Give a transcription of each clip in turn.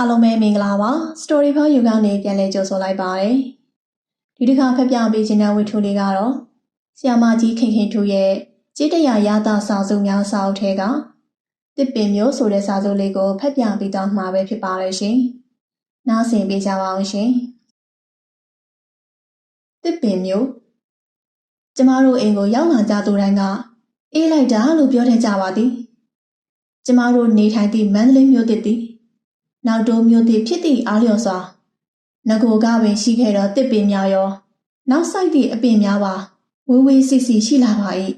အားလုံးပဲမင်္ဂလာပါ Story for You ကနေပြန်လည်ကြိုဆိုလိုက်ပါတယ်ဒီတစ်ခါဖက်ပြပေးခြင်းတဲ့ဝတ္ထုလေးကတော့ဆီယာမကြီးခင်ခင်ထူရဲ့ကြေးတရာရတာစာစုများစာအုပ်ထဲကတစ်ပင်မျိုးဆိုတဲ့စာစုလေးကိုဖက်ပြပေးတော့မှာပဲဖြစ်ပါတယ်ရှင်နားဆင်ပေးကြပါအောင်ရှင်တစ်ပင်မျိုးကျမတို့အိမ်ကိုရောက်လာကြသူတိုင်းကအေးလိုက်တာလို့ပြောတဲ့ကြပါသည်ကျမတို့နေထိုင်သည့်မန္တလေးမြို့တစ်သည် နောက်တိုးမြို့သည်ဖြစ်သည့်အားလျော်စွာငကိုကပင်ရှိခဲ့သောတစ်ပင်များရော နောက်ဆိုင်သည့်အပင်များပါဝေးဝေးစီစီရှိလာပါ၏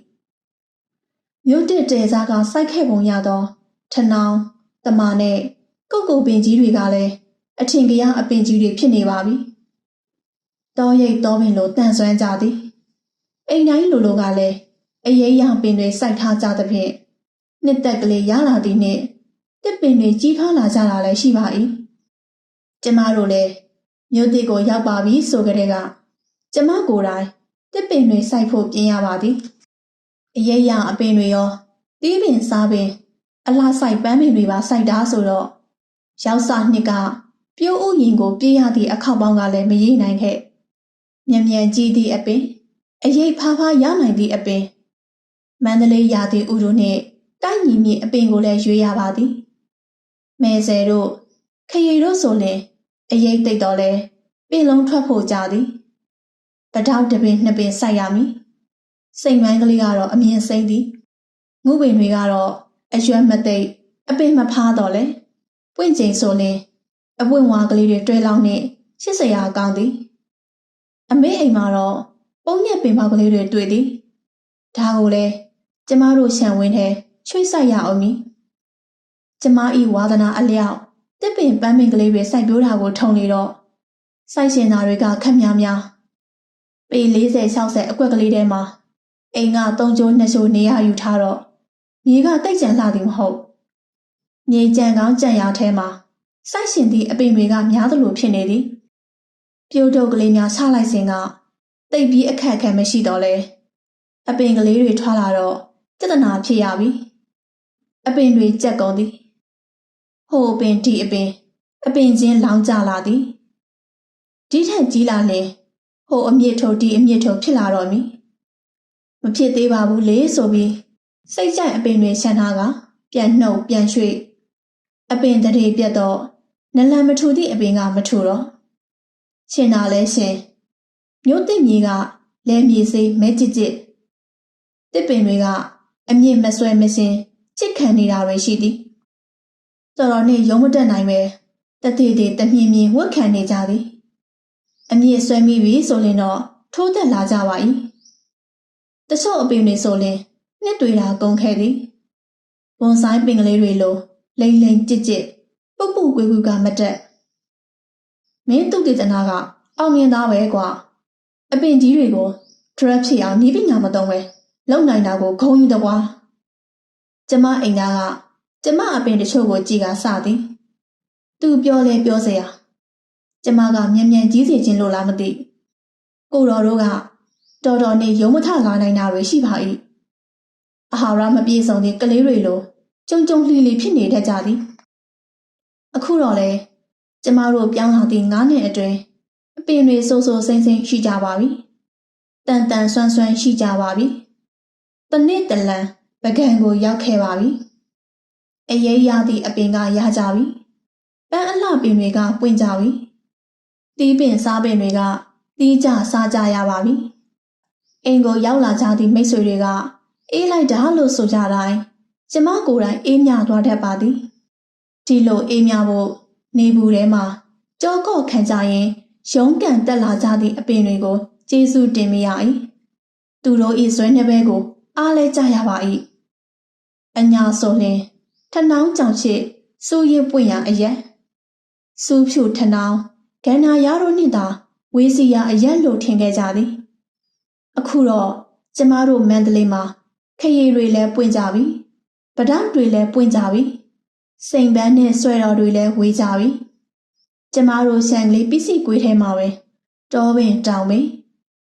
မြို့တစ်တဲစားကစိုက်ခဲ့ပုံရသောထနောင်တမာနဲ့ကုတ်ကုတ်ပင်ကြီးတွေကလည်းအထင်ကရအပင်ကြီးတွေဖြစ်နေပါပြီတောရိတ်တောပင်လိုတန်ဆွမ်းကြသည်အိမ်တိုင်းလိုလိုကလည်းအရေးရပင်တွေစိုက်ထားကြသဖြင့်နှစ်သက်ကလေးရလာသည်နှင့် တစ်ပင်တွေကြီးထွားလာကြတာလည်းရှိပါ၏ကျမတို့လည်းမြို့တစ်ကိုရောက်ပါပြီဆိုကြတဲ့ကကျမကိုယ်တိုင်တစ်ပင်တွေစိုက်ဖို့ပြင်ရပါသည်အရေးရအပင်တွေရောတီးပင်စားပင် အလားဆိုင်ပန်းပင်တွေပါစိုက်တာဆိုတော့ရောက်စာနှစ်ကပြိုးဥယင်ကိုပြေးရသည့်အခောက်ပေါင်းကလည်းမရေးနိုင်ခဲ့မြန်မြန်ကြီးသည့်အပင်အရေးဖားဖားရနိုင်သည့်အပင်မန္တလေးရာသီဥတုနှင့်တိုက်ညီမြင့်အပင်ကိုလည်းရွေးရပါသည် မဲဆယ်တို့ခရီတို့ဆိုလင်အရေးတိတ်တော်လဲပင်လုံးထွက်ဖို့ကြသည်ပတောက်တစ်ပင်နှစ်ပင်စိုက်ရမည်စိတ်မိုင်းကလေးကတော့အမြင်စိမ့်သည်ငုပင်တွေကတော့အရွက်မသိပ်အပင်မဖားတော့လဲပွင့်ချိန်ဆိုလင်အပွင့်ဝါကလေးတွေတွဲလောင်းနဲ့ရှစ်စရာကောင်းသည်အမေအိမ်မှာတော့ပုံညက်ပင်ပေါက်ကလေးတွေတွေ့သည်ဒါကိုလေကျမတို့ရှံဝင်းထဲချွေးဆိုင်ရအောင်မည် ကျမဤဝါသနာအလျောက်တစ်ပင်ပန်းပင်ကလေးတွေစိုက်ပျိုးတာကိုထုံနေတော့စိုက်ရှင်သားတွေကခက်များများပေ40 60အကွက်ကလေးထဲမှာအိမ်က3ကျိုး2ကျိုးနေရယူထားတော့မြေကတိတ်ကြံလှသည်မဟုတ်မြေကြံကောင်းကြံရထဲမှာစိုက်ရှင်သည့်အပင်တွေကများသလိုဖြစ်နေသည်ပြိုးတုပ်ကလေးများချလိုက်စဉ်ကတိတ်ပြီးအခက်အခဲမရှိတော့လဲအပင်ကလေးတွေထွာလာတော့ပြဿနာဖြစ်ရပြီအပင်တွေကြက်ကုန်သည် ဟိုအပင်ဒီအပင် အပင်ချင်းလောင်ကျလာသည်ဒီထက်ကြီးလာရင်ဟိုအမြင့်ထုတ်ဒီအမြင့်ထုတ်ဖြစ်လာတော့မည်မဖြစ်သေးပါဘူးလေဆိုပြီးစိတ်ကြိုက်အပင်တွေရှမ်းထားကပြန်နှုတ်ပြန်ရွှေ့အပင်တရေပြတ်တော့နလန်မထူသည့်အပင်ကမထူတော့ရှင်သာလဲရှင်မြို့တိမြေကလဲမြေစိမဲကြစ်ကြစ်တစ်ပင်တွေကအမြင့်မဆွဲမစင်ချစ်ခံနေတာတွေရှိသည် တော်တော်နဲ့ရုံးမတက်နိုင်ပဲတသေးသေးတမြင်မြင်ဝတ်ခံနေကြသည်အမြင့်ဆွဲမိပြီဆိုရင်တော့ထိုးသက်လာကြပါ၏တချို့အပင်တွေဆိုရင်နှစ်တွေတာကုန်ခဲ့သည်ဘွန်ဆိုင်ပင်ကလေးတွေလိုလိမ့်လိမ့်ကြစ်ကြစ်ပုပ်ပုကွေးကွေးကမတက်မင်းသူတေသနာကအောင်မြင်သားပဲကွာအပင်ကြီးတွေကို drop ဖြစ်အောင်နီးပညာမသုံးပဲလုံနိုင်တာကိုဂုံယူတော့ကွာကျမအိမ်သားက ကျမအပင်တချို့ကိုကြည်ကစသည်သူပြောလဲပြောစရာကျမကမြန်မြန်ကြီးစီခြင်းလို့လားမသိကိုတော်တို့ကတော်တော်နဲ့ရုံမထလာနိုင်တာတွေရှိပါ၏အာဟာရမပြေဆုံးသည့်ကလေးတွေလိုကြုံကြုံလှီလှီဖြစ်နေတတ်ကြသည် အခုတော့လေကျမတို့ပြောင်းလာသည့်9နှစ်အတွင်းအပင်တွေစိုးစိုးစိမ့်စိမ့်ရှိကြပါပြီတန်တန်ဆွမ်းဆွမ်းရှိကြပါပြီတနေ့တလန်ပကံကိုရောက်ခဲ့ပါပြီ အရေးရသည့်အပင်ကရကြပြီပန်းအလှပင်တွေကပွင့်ကြပြီတီးပင်စားပင်တွေကတီးကြစားကြရပါပြီအိမ်ကိုရောက်လာကြသည့်မိတ်ဆွေတွေကအေးလိုက်တာလို့ဆိုကြတိုင်းကျမကိုယ်တိုင်အေးမြသွားတတ်ပါသည်ဒီလိုအေးမြဖို့နေဘူးထဲမှာကြောကော့ခံကြရင်ရုံးကန်တက်လာကြသည့်အပင်တွေကိုကျေးဇူးတင်မိရ၏သူတို့ဤဆွဲနှပဲကို အားလဲကြရပါ၏အညာဆိုလျင် ထနှောင်းကြောင်ရှိစူးရပွင့်ရအရက်စူးဖြူထနှောင်းကန္နာရတို့နှင့်သာဝေးစီရအရက်လို့ထင်ခဲ့ကြသည် အခုတော့ကျမတို့မန္တလေးမှာခရီးတွေလည်းပွင့်ကြပြီပဒေါက်တွေလည်းပွင့်ကြပြီစိန်ပန်းနဲ့ဆွဲတော်တွေလည်းဝေးကြပြီကျမတို့ရှန်ကလေးပစ္စည်းကွေးထဲမှာပဲတောပင်တောင်ပင်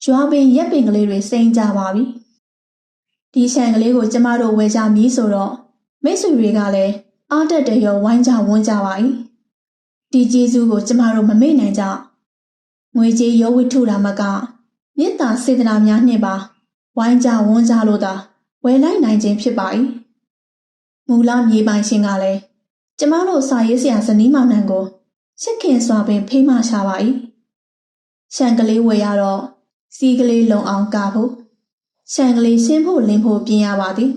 ရွာပင်ရက်ပင်ကလေးတွေစိမ့်ကြပါပြီဒီရှန်ကလေးကိုကျမတို့ဝယ်ကြမည်ဆိုတော့ မိတ်ဆွေတွေကလည်းအားတက်တရောဝိုင်းကြဝန်းကြပါ၏ဒီကျေးဇူးကိုကျမတို့မမေ့နိုင်ကြငွေကြေးရောဝိထုတာမကမေတ္တာစေတနာများနှင့်ပါဝိုင်းကြဝန်းကြလို့သာဝယ်လိုက်နိုင်ခြင်းဖြစ်ပါ၏မူလမြေပိုင်ရှင်ကလည်းကျမတို့စာရေးဆရာဇနီးမောင်နှံကိုချစ်ခင်စွာပင်ဖိမရှာပါ၏ရှန်ကလေးဝယ်ရတော့စီးကလေးလုံအောင်ကာဖို့ရှန်ကလေးရှင်းဖို့လင်းဖို့ပြင်ရပါသည်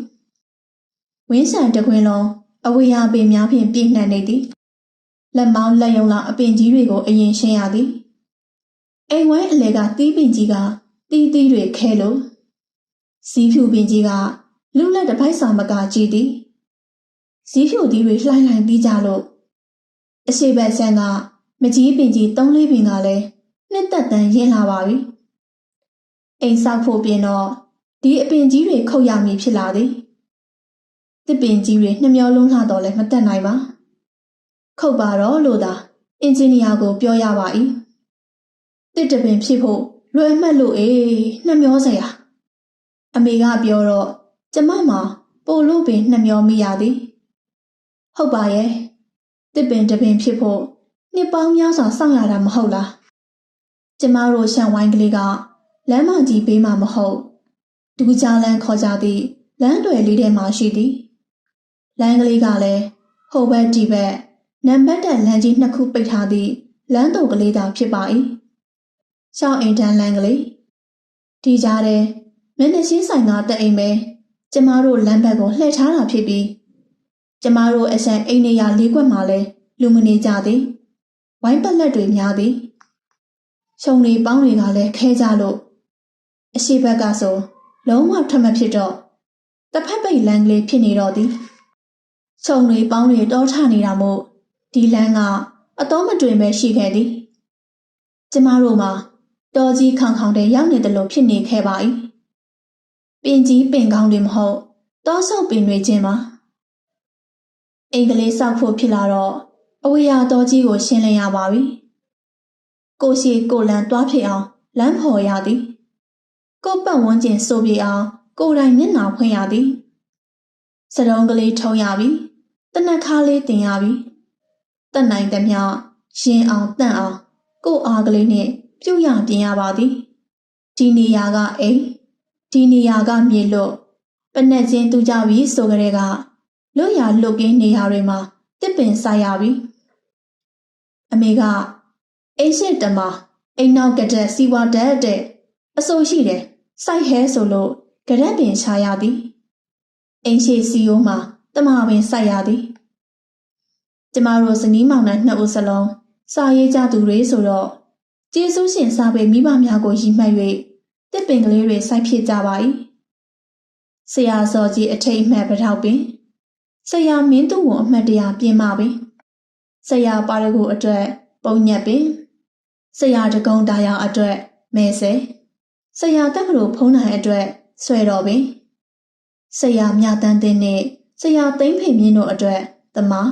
ဝင်းဆန်တခွင်းလုံးအဝေးရပင်များဖြင့်ပြည့်နှံ့နေသည်လက်မောင်းလက်ယုံလာအပင်ကြီးတွေကိုအရင်ရှင်းရသည်အိမ်ဝဲအလဲကတီးပင်ကြီးကတီးတီးတွေခဲလို့စီးဖြူပင်ကြီးကလူလက်တစ်ပိုက်စာမကကြည့်သည်စီးဖြူသီးတွေလှိုင်းလှိုင်းပြီးကြလို့အရှိဘက်ဆန်းကမကြီးပင်ကြီးသုံးလေးပင်ကလည်းနှစ်သက်တန်းရင်းလာပါပြီအိမ်ဆောက်ဖို့ပြင်တော့ဒီအပင်ကြီးတွေခုတ်ရမည်ဖြစ်လာသည် တစ်ပင်ကြီးတွေနှမျောလုံးလှတော့လည်းမတက်နိုင်ပါခုတ်ပါတော့လို့သာအင်ဂျင်နီယာကိုပြောရပါ၏တစ်တပင်ဖြစ်ဖို့လွယ်မှတ်လို့အေးနှမျောစရာအမေကပြောတော့ကျမမှာပို့လို့ပင်နှမျောမိရသည်ဟုတ်ပါရဲ့တစ်ပင်တပင်ဖြစ်ဖို့နှစ်ပေါင်းများစွာစောင့်ရတာမဟုတ်လားကျမတို့ရှန်ဝိုင်းကလေးကလမ်းမကြီးဘေးမှာမဟုတ်ဒူးကြလန်းခေါ်ကြသည့်လမ်းတွေလေးထဲမှာရှိသည် လမ်းကလေးကလည်းဟိုဘက်ဒီဘက်နံပါတ်တက်လမ်းကြီးနှစ်ခုပိတ်ထားသည့်လမ်းတုံကလေးသာဖြစ်ပါ၏ရှောင်းအိမ်တန်းလမ်းကလေးဒီကြားထဲမျက်နှာချင်းဆိုင်ကတက်အိမ်ပဲကျမတို့လမ်းဘက်ကိုလှည့်ထားတာဖြစ်ပြီးကျမတို့အဆန်အိမ်နေရလေးခွက်မှာလဲလူမနေကြသည်ဝိုင်းပက်လက်တွေများသည်ရှုံတွေပေါင်းတွေကလည်းခဲကြလို့အရှိဘက်ကဆိုလုံးဝထမဖြစ်တော့တစ်ဖက်ပိတ်လမ်းကလေးဖြစ်နေတော့သည် ရှုံတွေပေါင်းတွေတောထနေတာမို့ဒီလမ်းကအတော်မတွင်ပဲရှိခဲ့သည်ကျမတို့မှာတော်ကြီးခေါင်ခေါင်တဲ့ရောက်နေတယ်လို့ဖြစ်နေခဲ့ပါ၏ပင်ကြီးပင်ကောင်းတွေမဟုတ်တောဆောက်ပင်တွေချင်းပါအင်္ဂလိပ်ဆောက်ဖို့ဖြစ်လာတော့အဝေရာတော်ကြီးကိုရှင်းလင်းရပါပြီကိုရှိကိုလန်တွားဖြစ်အောင်လမ်းဖော်ရသည်ကိုပတ်ဝန်းကျင်စိုးပြေအောင်ကိုယ်တိုင်မျက်နှာဖွင့်ရသည်စတုံးကလေးထုံရပြီ တနက်ခါလေးတင်ရပြီတက်နိုင်သမျှရင်အောင်တန့်အောင်ကို့အားကလေးနဲ့ပြုတ်ရပြင်ရပါသည်ဒီနေရာကအိမ်ဒီနေရာကမြေလွတ်ပနက်ချင်းတူကြပြီဆိုကြတဲ့ကလွတ်ရလွတ်ကင်းနေရာတွေမှာတစ်ပင်ဆိုင်ရပြီအမေကအိမ်ရှိတမအိမ်နောက်ကတဲ့စီဝါတက်တဲ့အဆိုရှိတယ်စိုက်ဟဲဆိုလို့ကြရက်ပင်ချရသည်အိမ်ရှိစီယိုးမှာ တမပင်စိုက်ရသည်ကျမတို့ဇနီးမောင်နှံနှစ်ဦးစလုံးစာရေးကြသူတွေဆိုတော့ကျေးဇူးရှင်စာပေမိဘများကိုရည်မှတ်၍တစ်ပင်ကလေးတွေစိုက်ဖြစ်ကြပါ၏ဆရာစောကြီးအထိတ်မှတ်ပထောက်ပင်ဆရာမင်းသူ့ကိုအမှတ်တရပြင်ပါပင်ဆရာပါရဂူအတွက်ပုံညက်ပင်ဆရာတကုံတာယာအတွက်မဲဆဲဆရာတက်မလို့ဖုံးနိုင်အတွက်ဆွဲတော်ပင်ဆရာမြတန်းတဲ့နဲ့ ဆရာသိမ့်ဖိန်မြင့်တို့အတွက်သမား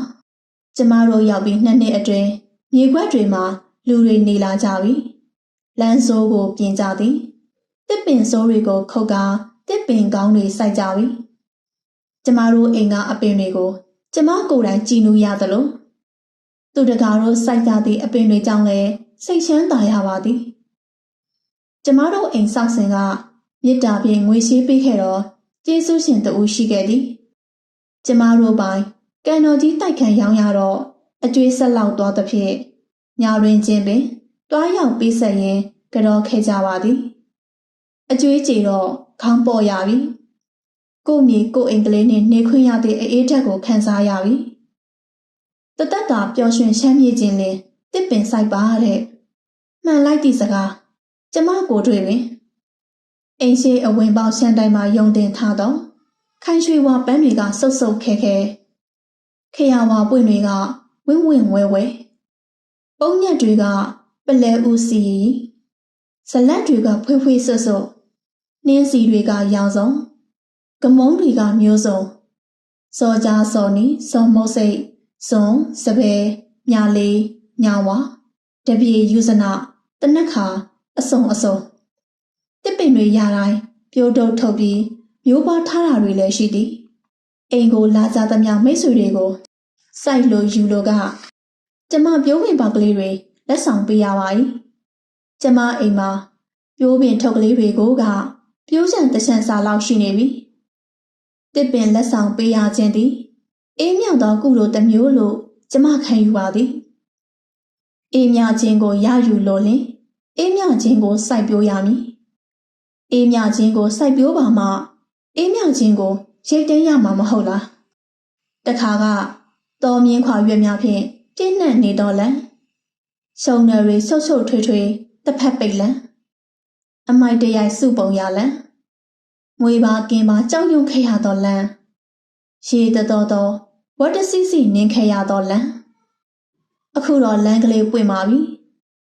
ကျမတို့ရောက်ပြီးနှစ်နှစ်အတွင်းမြေခွက်တွေမှာလူတွေနေလာကြပြီလမ်းစိုးကိုပြင်ကြသည်တစ်ပင်စိုးတွေကိုခုတ်ကာတစ်ပင်ကောင်းတွေစိုက်ကြပြီကျမတို့အိမ်ကအပင်တွေကိုကျမကိုယ်တိုင်ကြည်နူးရသလိုသူတကာတို့စိုက်ကြသည့်အပင်တွေကြောင့်လည်းစိတ်ချမ်းသာရပါသည်ကျမတို့အိမ်ဆောက်စဉ်ကမြစ်တာဖြင့်ငွေရှိပေးခဲ့တော့ကျေးဇူးရှင်တူရှိခဲ့သည် ကျမတို့ပိုင်ကန်တော်ကြီးတိုက်ခန်းရောင်းရတော့အကျွေးဆက်လောက်သွားသဖြင့်ညာတွင်ချင်းပင်တွားရောက်ပေးဆက်ရင်ကြောခဲ့ကြပါသည်အကျွေးကြေတော့ခေါင်းပေါ်ရပြီကိုမြေကိုအင်္ဂလိပ်နဲ့နေခွင့်ရတဲ့အေးဓာတ်ကိုခန်းစားရပြီတသက်တာပျော်ရွှင်ချမ်းမြေ့ခြင်းလင်တစ်ပင်ဆိုင်ပါတဲ့မှန်လိုက်သည့်စကားကျမကိုတွေ့ပင်အိမ်ရှိအဝင်ပေါက်ရှန်တိုင်းမှာယုံတင်ထားတော့ ခိုင်ရွှေဝါပန်းတွေကစုပ်စုပ်ခဲခဲခရဝါပွင့်တွေကဝင့်ဝင့်ဝဲဝဲပုံညက်တွေကပလဲဦးစီဇလက်တွေကဖွေးဖွေးဆွတ်ဆွတ်နှင်းစီတွေကရောင်စုံကမုံတွေကမျိုးစုံစောကြစောနီစောမုတ်စိတ်စွန်စပယ်မြလေးညာဝါတပြေယူဇနာတနက်ခါအစုံအစုံတစ်ပင်တွေရတိုင်းပြိုးတုပ်ထုတ်ပြီး မျိုးပွားထားတာတွေလည်းရှိသည်အိမ်ကိုလာကြသမျှမိတ်ဆွေတွေကိုစိုက်လို့ယူလို့ကကျမပြိုးပင်ပေါက်ကလေးတွေလက်ဆောင်ပေးရပါ၏ကျမအိမ်မှာပြိုးပင်ထုတ်ကလေးတွေကိုကပြိုးချံတချံစာလောက်ရှိနေပြီတစ်ပင်လက်ဆောင်ပေးရခြင်းသည်အေးမြသောကုလိုတစ်မျိုးလို့ကျမခံယူပါသည်အေးမြခြင်းကိုရယူလို့လင်အေးမြခြင်းကိုစိုက်ပျိုးရမည်အေးမြခြင်းကိုစိုက်ပျိုးပါမှ အေးမြခြင်းကိုရိတ်သိမ်းရမှာမဟုတ်လားတခါကတော်မြင်းခွာရွက်များဖြင့်တင်းနှံ့နေတော့လန်ရှုံနယ်တွေဆုတ်ဆုတ်ထွေးထွေးတစ်ဖက်ပိတ်လန်အမိုက်တရိုက်စုပုံရလန်ငွေပါကင်ပါကြောက်ရွံ့ခဲ့ရတော့လန်ရေတတော်တော်ဝတ်တစီစီနင်းခဲ့ရတော့လန်အခုတော့လမ်းကလေးပွင့်ပါပြီ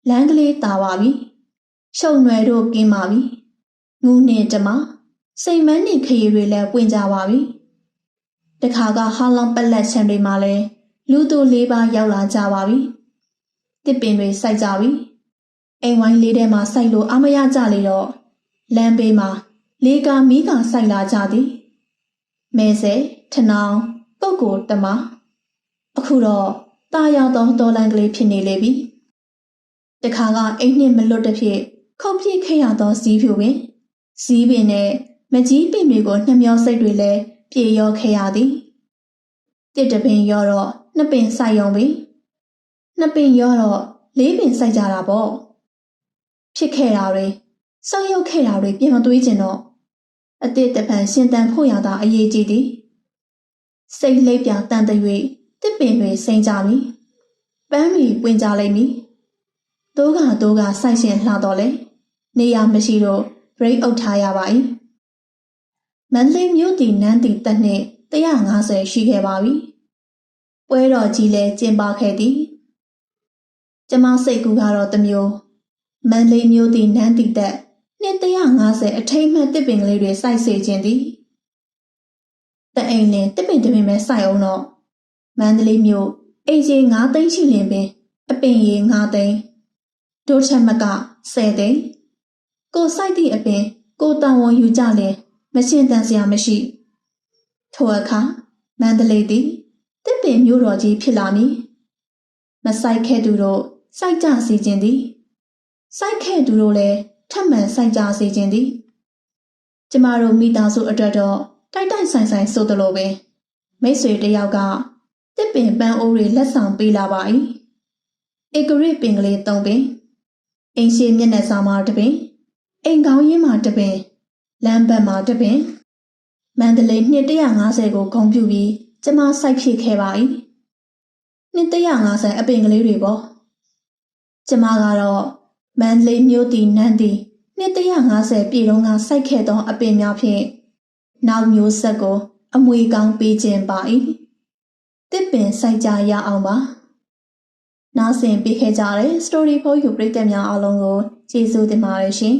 လမ်းကလေးတာပါပြီရှုံနယ်တို့ကင်းပါပြီငူနဲ့တမ စိတ်မန်းနေခရီးတွေလည်းပွင့်ကြပါပြီတခါကဟာလောင်ပက်လက်ချံတွေမှာလည်းလူသူလေးပါးရောက်လာကြပါပြီတစ်ပင်တွေစိုက်ကြပြီအိမ်ဝိုင်းလေးထဲမှာစိုက်လို့အမရကြလေတော့လမ်းဘေးမှာလေးကာမီးကာစိုက်လာကြသည်မဲစဲထနောင်ပုတ်ကိုတမအခုတော့ตาရသောတော်လန်ကလေးဖြစ်နေလေပြီတခါကအိမ်နှင့်မလွတ်တစ်ဖြစ်ခုတ်ပြစ်ခဲ့ရသောစီးဖြူပင်စီးပင်နဲ့ မကြီးပင်တွေကိုနှမျောစိတ်တွေလည်းပြေရောခဲ့ရသည်တစ်တပင်ရောတော့နှစ်ပင်စိုက်ရုံပင်နှစ်ပင်ရောတော့လေးပင်စိုက်ကြတာပေါ့ဖြစ်ခဲ့တာတွေစောက်ရုပ်ခဲ့တာတွေပြင်မသွေးကျင်တော့အတစ်တပံရှင်တန်ဖို့ရတာအရေးကြီးသည်စိတ်လေးပြတန်တဲ့၍တစ်ပင်တွေစိမ့်ကြပြီပန်းမီပွင့်ကြလိမ့်မည်တိုးကတိုးကစိုက်ရှင်လှတော့လေနေရမရှိတော့ break အုပ်ထားရပါ၏ မန္တလေးမြို့တည်နန်းတည်တက်နှင့်150ရှိခဲ့ပါပြီပွဲတော်ကြီးလည်းကျင်းပခဲ့သည်ကျမစိတ်ကူကတော့တစ်မျိုးမန္တလေးမြို့တည်နန်းတည်တက်နှစ်150အထိမ်းမှတ်တစ်ပင်ကလေးတွေစိုက်စေခြင်းသည်တအိမ်လင်တစ်ပင်တစ်ပင်ပဲစိုက်အောင်တော့မန္တလေးမြို့အိမ်ကြီး9သိန်းရှိလင်ပင်အပင်ကြီး9သိန်းဒုချက်မက10သိန်းကိုစိုက်သည့်အပင်ကိုတန်ဝန်ယူကြလင် မရှင်းတန်စရာမရှိထိုအခါမန္တလေးသည်တစ်ပင်မြို့တော်ကြီးဖြစ်လာမည်မဆိုင်ခဲ့သူတို့စိုက်ကြစီခြင်းသည်စိုက်ခဲ့သူတို့လည်းထပ်မံစိုက်ကြစီခြင်းသည်ကျမတို့မိသားစုအတွက်တော့တိုက်တိုက်ဆိုင်ဆိုင်ဆိုသလိုပဲမိတ်ဆွေတယောက်ကတစ်ပင်ပန်းအိုးတွေလက်ဆောင်ပေးလာပါ၏ဧကရိပင်ကလေးသုံးပင်အိမ်ရှိမျက်နှာစာမှာတပင်အိမ်ကောင်းရင်းမှာတပင် လမ်းဘက်မှာတပင်မန္တလေးနှစ်150ကိုဂုံပြူပြီးကျမစိုက်ဖြစ်ခဲ့ပါ၏နှစ်150အပင်ကလေးတွေပေါ့ကျမကတော့မန္တလေးမြို့တည်နန်းတည်နှစ်150ပြည်လုံးကစိုက်ခဲ့သောအပင်များဖြင့်နောက်မျိုးဆက်ကို အမွေကောင်းပေးခြင်းပါ၏တစ်ပင်စိုက်ကြရအောင်ပါနားဆင်ပေးခဲ့ကြတဲ့ Story for You ပရိသတ်များအားလုံးကိုကျေးဇူးတင်ပါတယ်ရှင်